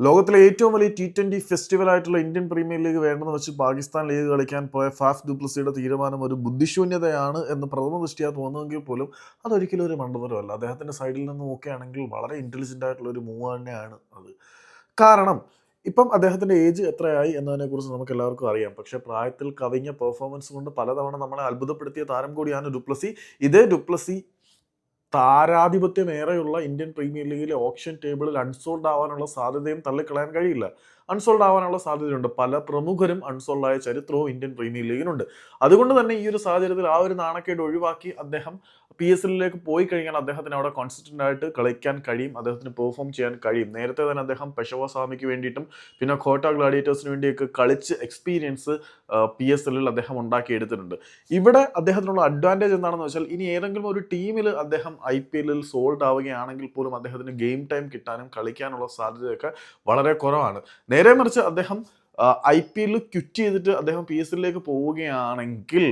ലോകത്തിലെ ഏറ്റവും വലിയ ടി ട്വന്റി ഫെസ്റ്റിവൽ ആയിട്ടുള്ള ഇന്ത്യൻ പ്രീമിയർ ലീഗ് വേണ്ടെന്ന് വെച്ച് പാകിസ്ഥാൻ ലീഗ് കളിക്കാൻ പോയ ഫാഫ് ദുപ്ലസിയുടെ തീരുമാനം ഒരു ബുദ്ധിശൂന്യതയാണ് എന്ന് പ്രഥമ ദൃഷ്ടിയാ തോന്നുമെങ്കിൽ പോലും അതൊരിക്കലും ഒരു മണ്ഡപരമല്ല അദ്ദേഹത്തിന്റെ സൈഡിൽ നിന്ന് നോക്കുകയാണെങ്കിൽ വളരെ ഇന്റലിജന്റ് ആയിട്ടുള്ള ഒരു മൂവ് തന്നെയാണ് അത്. കാരണം ഇപ്പം അദ്ദേഹത്തിന്റെ ഏജ് എത്രയായി എന്നതിനെക്കുറിച്ച് നമുക്ക് എല്ലാവർക്കും അറിയാം. പക്ഷേ പ്രായത്തിൽ കവിഞ്ഞ പെർഫോമൻസ് കൊണ്ട് പലതവണ നമ്മളെ അത്ഭുതപ്പെടുത്തിയ താരം കൂടിയാണ് ഡുപ്ലസി ഇതേ ഡുപ്ലസി താരാധിപത്യം ഏറെയുള്ള ഇന്ത്യൻ പ്രീമിയർ ലീഗിലെ ഓപ്ഷൻ ടേബിളിൽ അൺസോൾഡ് ആവാനുള്ള സാധ്യതയും തള്ളിക്കളയാൻ കഴിയില്ല. അൺസോൾഡ് ആവാനുള്ള സാധ്യതയുണ്ട്. പല പ്രമുഖരും അൺസോൾഡ് ആയ ചരിത്രവും ഇന്ത്യൻ പ്രീമിയർ ലീഗിനുണ്ട് അതുകൊണ്ട് തന്നെ ഈ ഒരു സാഹചര്യത്തിൽ ആ ഒരു നാണക്കേട് ഒഴിവാക്കി അദ്ദേഹം പി എസ് എല്ലിലേക്ക് പോയി കഴിഞ്ഞാൽ അദ്ദേഹത്തിന് അവിടെ കോൺസിസ്റ്റന്റ് ആയിട്ട് കളിക്കാൻ കഴിയും. അദ്ദേഹത്തിന് പെർഫോം ചെയ്യാൻ കഴിയും. നേരത്തെ തന്നെ അദ്ദേഹം പെഷവ സ്വാമിക്ക് വേണ്ടിയിട്ടും പിന്നെ കോട്ട ഗ്ലാഡിയേറ്റേഴ്സിന് വേണ്ടിയൊക്കെ കളിച്ച് എക്സ്പീരിയൻസ് പി എസ് എല്ലിൽ അദ്ദേഹം ഉണ്ടാക്കിയെടുത്തിട്ടുണ്ട്. ഇവിടെ അദ്ദേഹത്തിനുള്ള അഡ്വാന്റേജ് എന്താണെന്ന് വെച്ചാൽ ഇനി ഏതെങ്കിലും ഒരു ടീമിൽ അദ്ദേഹം ഐ പി എല്ലിൽ സോൾഡ് ആവുകയാണെങ്കിൽ പോലും അദ്ദേഹത്തിന് ഗെയിം ടൈം കിട്ടാനും കളിക്കാനുള്ള സാധ്യതയൊക്കെ വളരെ കുറവാണ്. നേരെ മറിച്ച് അദ്ദേഹം ഐ പി എല്ലിൽ ക്വിറ്റ് ചെയ്തിട്ട് അദ്ദേഹം പി എസ് എല്ലിലേക്ക് പോവുകയാണെങ്കിൽ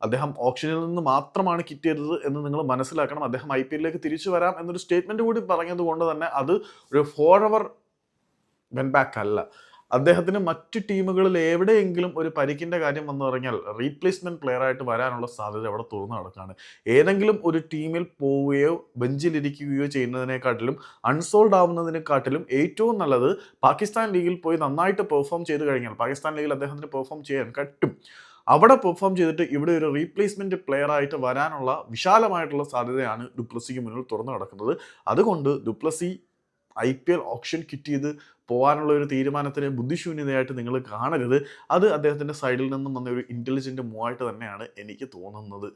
അദ്ദേഹം ഓപ്ഷനിൽ നിന്ന് മാത്രമാണ് കിറ്റ് ചെയ്തത് എന്ന് നിങ്ങൾ മനസ്സിലാക്കണം. അദ്ദേഹം ഐ പി എല്ലിലേക്ക് തിരിച്ചു വരാം എന്നൊരു സ്റ്റേറ്റ്മെന്റ് കൂടി പറഞ്ഞത് കൊണ്ട് തന്നെ അത് ഒരു ഫോർ അവർ വെൻ ബാക്ക് അല്ല. അദ്ദേഹത്തിന് മറ്റു ടീമുകളിൽ എവിടെയെങ്കിലും ഒരു പരിക്കിന്റെ കാര്യം വന്നു പറഞ്ഞാൽ റീപ്ലേസ്മെന്റ് പ്ലെയർ ആയിട്ട് വരാനുള്ള സാധ്യത അവിടെ തുറന്നു നടക്കുകയാണ് ഏതെങ്കിലും ഒരു ടീമിൽ പോവുകയോ ബെഞ്ചിലിരിക്കുകയോ ചെയ്യുന്നതിനെക്കാട്ടിലും അൺസോൾഡ് ആവുന്നതിനെക്കാട്ടിലും ഏറ്റവും നല്ലത് പാകിസ്ഥാൻ ലീഗിൽ പോയി നന്നായിട്ട് പെർഫോം ചെയ്ത് കഴിഞ്ഞാൽ പാകിസ്ഥാൻ ലീഗിൽ അദ്ദേഹത്തിന് പെർഫോം ചെയ്യാൻ കട്ടും അവിടെ പെർഫോം ചെയ്തിട്ട് ഇവിടെ ഒരു റീപ്ലേസ്മെന്റ് പ്ലെയർ ആയിട്ട് വരാനുള്ള വിശാലമായിട്ടുള്ള സാധ്യതയാണ് ഡുപ്ലസിക്ക് മുന്നിൽ തുറന്നു കിടക്കുന്നത് അതുകൊണ്ട് Du Plessis I P L option quit ചെയ്ത് പോകാനുള്ള ഒരു തീരുമാനത്തിന് ബുദ്ധിശൂന്യതയായിട്ട് നിങ്ങൾ കാണരുത്. അത് അദ്ദേഹത്തിന്റെ സൈഡിൽ നിന്നും വന്ന ഒരു ഇന്റലിജന്റ് മൂവായിട്ട് തന്നെയാണ് എനിക്ക് തോന്നുന്നത്.